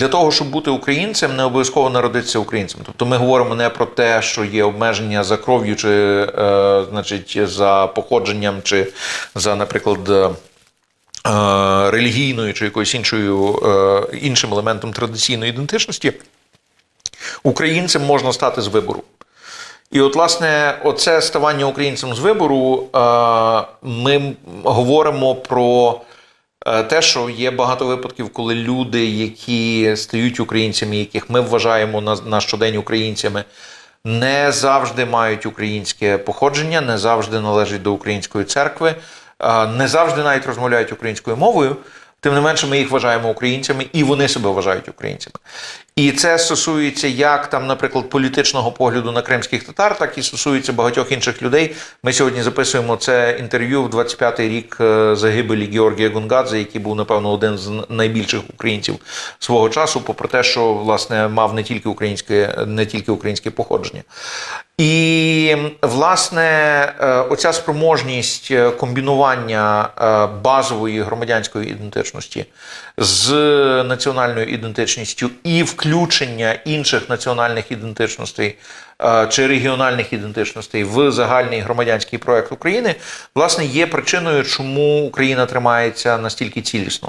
Для того, щоб бути українцем, не обов'язково народитися українцем. Тобто ми говоримо не про те, що є обмеження за кров'ю, чи е, значить за походженням, чи за, наприклад. е, е, Релігійною чи якоюсь іншою е, іншим елементом традиційної ідентичності, українцем можна стати з вибору. І от, власне, оце ставання українцем з вибору, е, ми говоримо про те, що є багато випадків, коли люди, які стають українцями, яких ми вважаємо на, на щодень українцями, не завжди мають українське походження, не завжди належать до української церкви, е, не завжди навіть розмовляють українською мовою. Тим не менше, ми їх вважаємо українцями, і вони себе вважають українцями. І це стосується як там, наприклад, політичного погляду на кримських татар, так і стосується багатьох інших людей. Ми сьогодні записуємо це інтерв'ю в 25-й рік е, загибелі Георгія Гунгадзе, який був, напевно, один з найбільших українців свого часу, попри те, що власне мав не тільки українське, не тільки українське походження. І власне е, оця спроможність е, комбінування е, базової громадянської ідентичності з національною ідентичністю і включення інших національних ідентичностей чи регіональних ідентичностей в загальний громадянський проект України, власне, є причиною, чому Україна тримається настільки цілісно.